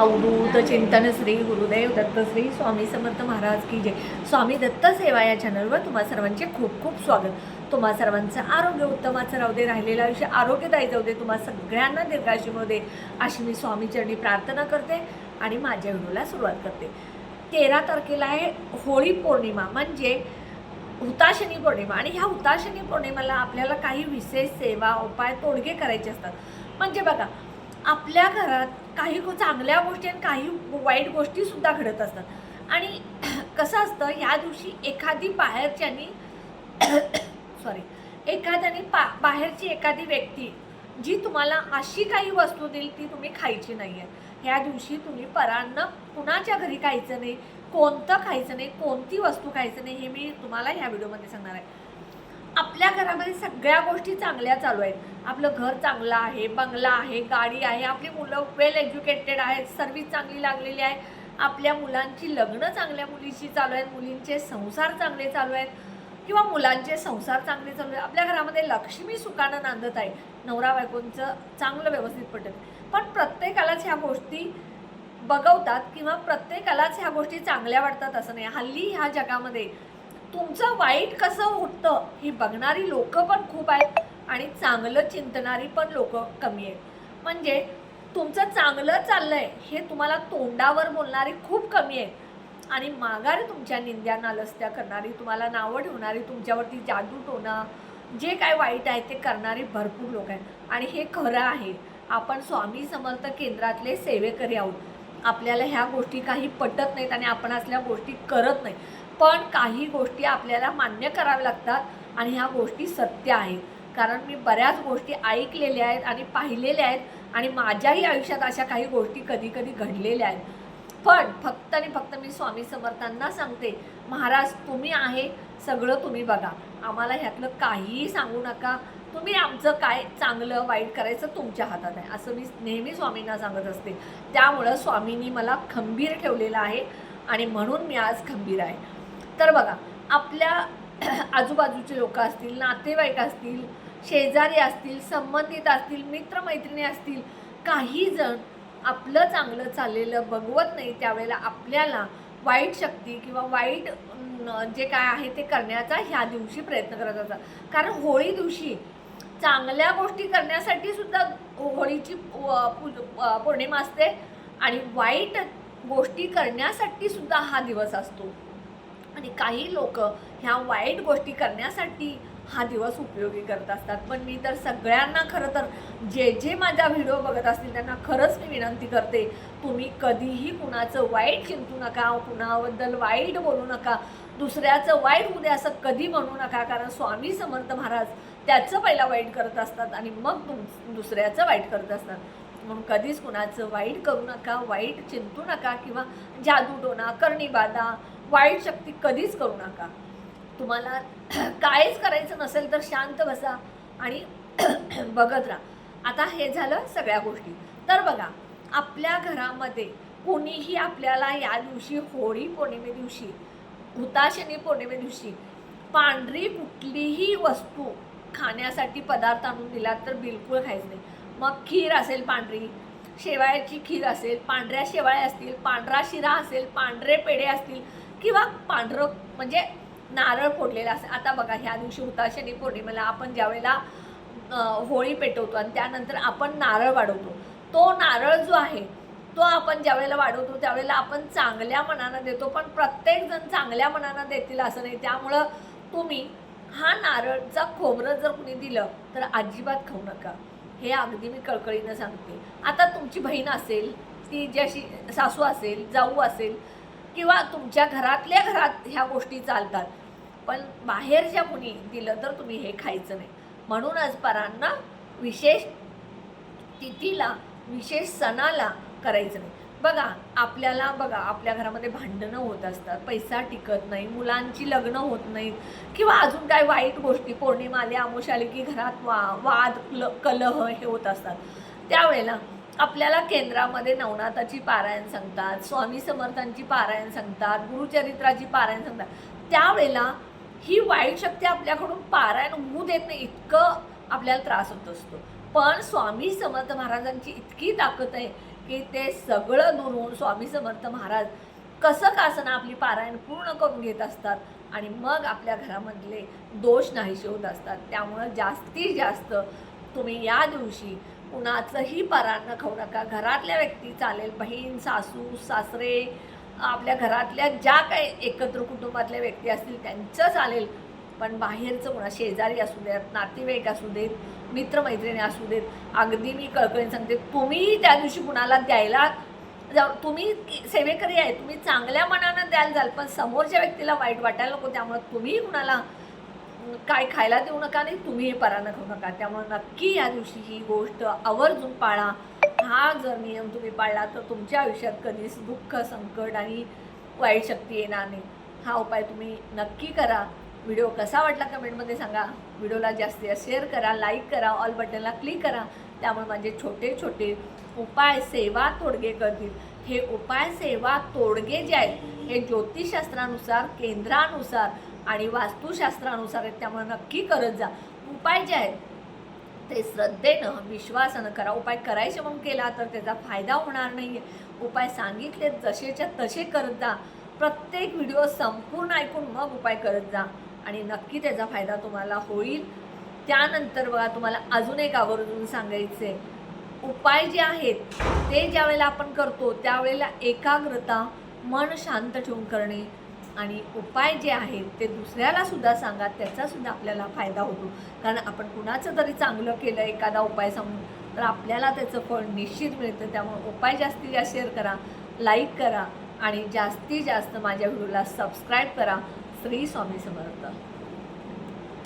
अवधूत चिंतन श्री गुरुदेव दत्तश्री स्वामी समर्थ महाराज की जय. स्वामी दत्त सेवा या चॅनलवर तुम्हा सर्वांचे खूप खूप स्वागत. तुम्हा सर्वांचं आरोग्य उत्तमाचं राहू दे राहिलेलं आयुष्य आरोग्यदायी जाऊ दे तुम्हा सगळ्यांना दीर्घाशी होऊ दे अशी मी स्वामीचरणी प्रार्थना करते आणि माझ्या व्हिडिओला सुरुवात करते. तेरा तारखेला आहे होळी पौर्णिमा म्हणजे हुताशनी पौर्णिमा. आणि ह्या हुताशनी पौर्णिमेला आपल्याला काही विशेष सेवा उपाय तोडगे करायचे असतात. म्हणजे बघा आपल्या घरात काही चांगल्या गोष्टी आणि काही वाईट गोष्टी सुद्धा घडत असतात. आणि कसं असतं ह्या दिवशी एखादी बाहेरच्यानी सॉरी एखाद्याने पा बाहेरची एखादी व्यक्ती जी तुम्हाला अशी काही वस्तू देईल ती तुम्ही खायची नाही आहे ह्या दिवशी तुम्ही परांना कुणाच्या घरी खायचं नाही कोणतं खायचं नाही कोणती वस्तू खायचं नाही हे मी तुम्हाला ह्या व्हिडिओमध्ये सांगणार आहे. आपल्या घरामध्ये सगळ्या गोष्टी चांगल्या चालू आहेत. आपलं घर चांगलं आहे बंगला आहे गाडी आहे आपली मुलं वेल एज्युकेटेड आहेत सर्व्हिस चांगली लागलेली आहे. आपल्या मुलांची लग्न चांगल्या मुलीशी चालू आहेत मुलींचे संसार चांगले चालू आहेत किंवा मुलांचे संसार चांगले चालू आहेत. आपल्या घरामध्ये लक्ष्मी सुखानं नांदत आहे. नवरा बायकोंचं चांगलं व्यवस्थित पटत पण प्रत्येकालाच ह्या गोष्टी बघवतात किंवा प्रत्येकालाच ह्या गोष्टी चांगल्या वाटतात असं नाही. हल्ली ह्या जगामध्ये तुमचं वाईट कसं होतं ही बघणारी लोक पण खूप आहेत आणि चांगलं चिंतणारी पण लोक कमी आहेत. म्हणजे तुमचं चांगलं चाललंय हे तुम्हाला तोंडावर बोलणारी खूप कमी आहे आणि माघार तुमच्या निंद्या नालस्त्या करणारी तुम्हाला नावं ठेवणारी तुमच्यावरती जादू टोना जे काय वाईट आहे ते करणारी भरपूर लोक आहेत. आणि हे खरं आहे. आपण स्वामी समर्थ केंद्रातले सेवेकरी आहोत. आपल्याला ह्या गोष्टी काही पटत नाहीत आणि आपण असल्या गोष्टी करत नाही. पण काही गोष्टी आपल्याला मान्य कराव्या लागतात आणि ह्या गोष्टी सत्य आहेत. कारण मी बऱ्याच गोष्टी ऐकलेल्या आहेत आणि पाहिलेल्या आहेत आणि माझ्याही आयुष्यात अशा काही गोष्टी कधी कधी घडलेल्या आहेत. पण फक्त आणि फक्त मी स्वामी समर्थांना सांगते महाराज तुम्ही आहे सगळं तुम्ही बघा. आम्हाला ह्यातलं काहीही सांगू नका. तुम्ही आमचं काय चांगलं वाईट करायचं तुमच्या हातात आहे. असं मी नेहमी स्वामींना सांगत असते. त्यामुळं स्वामींनी मला खंबीर ठेवलेलं आहे आणि म्हणून मी आज खंबीर आहे. तर बघा आपल्या आजूबाजूचे लोक असतील नातेवाईक असतील शेजारी असतील संबंधित असतील मित्रमैत्रिणी असतील काही जण आपलं चांगलं चाललेलं बघवत नाही त्यावेळेला आपल्याला वाईट शक्ती किंवा वाईट जे काय आहे ते करण्याचा ह्या दिवशी प्रयत्न करत असतात. कारण होळी दिवशी चांगल्या गोष्टी करण्यासाठी सुद्धा होळीची पौर्णिमा असते आणि वाईट गोष्टी करण्यासाठी सुद्धा हा दिवस असतो. आणि काही लोक ह्या वाईट गोष्टी करण्यासाठी हा दिवस उपयोगी करत असतात. पण मी तर सगळ्यांना खरं तर जे जे माझा व्हिडिओ बघत असतील त्यांना खरंच मी विनंती करते तुम्ही कधीही कुणाचं वाईट चिंतू नका कुणाबद्दल वाईट बोलू नका दुसऱ्याचं वाईट होऊ दे असं कधी म्हणू नका कारण स्वामी समर्थ महाराज त्याचं पहिला वाईट करत असतात आणि मग तुम दुसऱ्याचं वाईट करत असतात. म्हणून कधीच कुणाचं वाईट करू नका वाईट चिंतू नका किंवा जादूटोना करणीबाधा वाईट शक्ती कधीच करू नका. तुम्हाला काहीच करायचं नसेल तर शांत बसा आणि बघत राहा. आता हे झालं सगळ्या गोष्टी. तर बघा आपल्या घरामध्ये कोणीही आपल्याला या दिवशी होळी पौर्णिमे दिवशी हुताशनी पौर्णिमे दिवशी पांढरी कुठलीही वस्तू खाण्यासाठी पदार्थ आणून दिला तर बिलकुल खायचं नाही. मग खीर असेल पांढरी शेवाळ्याची खीर असेल पांढऱ्या शेवाळ्या असतील पांढरा शिरा असेल पांढरे पेढे असतील किंवा पांढरं म्हणजे नारळ फोडलेला असेल. आता बघा ह्या दिवशी हुताशनी पौर्णिमेला आपण ज्यावेळेला होळी पेटवतो आणि त्यानंतर आपण नारळ वाढवतो. तो नारळ जो आहे तो आपण ज्यावेळेला वाढवतो त्यावेळेला आपण चांगल्या मनानं देतो. पण प्रत्येकजण चांगल्या मनानं देतील असं नाही. त्यामुळं तुम्ही हा नारळचा खोबरं जर कुणी दिलं तर अजिबात खाऊ नका. हे अगदी मी कळकळीनं सांगते. आता तुमची बहीण असेल ती ज्याशी सासू असेल जाऊ असेल किंवा तुमच्या घरातल्या घरात ह्या गोष्टी चालतात पण बाहेरच्या कुणी दिलं तर तुम्ही हे खायचं नाही. म्हणूनच परांना विशेष तिथीला विशेष सणाला करायचं नाही. बघा आपल्याला बघा आपल्या घरामध्ये भांडणं होत असतात पैसा टिकत नाही मुलांची लग्न होत नाहीत किंवा अजून काय वाईट गोष्टी पौर्णिमा आली आमोश आली की घरात वा वाद ल- कलह हे होत असतात. त्यावेळेला आपल्याला केंद्रामध्ये नवनाथाची पारायण सांगतात स्वामी समर्थांची पारायण सांगतात गुरुचरित्राची पारायण सांगतात. त्यावेळेला ही वाईट शक्ती आपल्याकडून पारायण होऊ देत नाही इतकं आपल्याला त्रास होत असतो. पण स्वामी समर्थ महाराजांची इतकी ताकद आहे की ते सगळं दूर स्वामी समर्थ महाराज कसं कासना आपली पारायण पूर्ण करून घेत असतात आणि मग आपल्या घरामधले दोष नाहीसे होत असतात. त्यामुळं जास्तीत जास्त तुम्ही या दिवशी कुणाचंही पारायण खाऊ नका. घरातल्या व्यक्ती चालेल बहीण सासू सासरे आपल्या घरातल्या ज्या काही एकत्र कुटुंबातल्या व्यक्ती असतील त्यांचं चालेल. पण बाहेरचं म्हणा शेजारी असू देत नातेवाईक असू देत मित्रमैत्रिणी असू देत अगदी मी कळकळीने सांगते तुम्ही त्या दिवशी कुणाला द्यायला जा तुम्ही सेवेकरी आहे तुम्ही चांगल्या मनानं द्याल जाल पण समोरच्या व्यक्तीला वाईट वाटायला नको त्यामुळे तुम्ही कुणाला काय खायला देऊ नका आणि तुम्ही परानं खाऊ नका. त्यामुळे नक्की या दिवशी ही गोष्ट आवर्जून पाळा. हा जर नियम तुम्ही पाळला तर तुमच्या आयुष्यात कधीच दुःख संकट आणि वाईट शक्ती येणार नाही. हा उपाय तुम्ही नक्की करा. व्हिडिओ कसा वाटला कमेंटमध्ये सांगा. व्हिडिओला जास्तीत जास्त शेअर करा लाईक करा ऑल बटनला क्लिक करा. त्यामुळे माझे छोटे छोटे उपाय सेवा तोडगे करतील. हे उपाय सेवा तोडगे जे आहेत हे ज्योतिषशास्त्रानुसार केंद्रानुसार आणि वास्तुशास्त्रानुसार आहेत. त्यामुळे नक्की करत जा. उपाय जे आहेत ते श्रद्धेनं विश्वासानं करा. उपाय करायचे म्हणून केला तर त्याचा फायदा होणार नाही आहे उपाय सांगितले जसेच्या तसे करत जा. प्रत्येक व्हिडिओ संपूर्ण ऐकून मग उपाय करत जा. आणि नक्की त्याचा फायदा तुम्हाला होईल. त्यानंतर बघा तुम्हाला अजून एक आवर्जून सांगायचे उपाय जे आहेत ते ज्यावेळेला आपण करतो त्यावेळेला एकाग्रता मन शांत ठेवून करणे आणि उपाय जे आहेत ते दुसऱ्याला सुद्धा सांगा त्याचासुद्धा आपल्याला फायदा होतो. कारण आपण कुणाचं तरी चांगलं केलं एखादा उपाय सांगून तर आपल्याला त्याचं फळ निश्चित मिळतं. त्यामुळे उपाय जास्तीत जास्त शेअर करा लाईक करा आणि जास्तीत जास्त माझ्या व्हिडिओला सबस्क्राईब करा. श्री स्वामी समर्थ.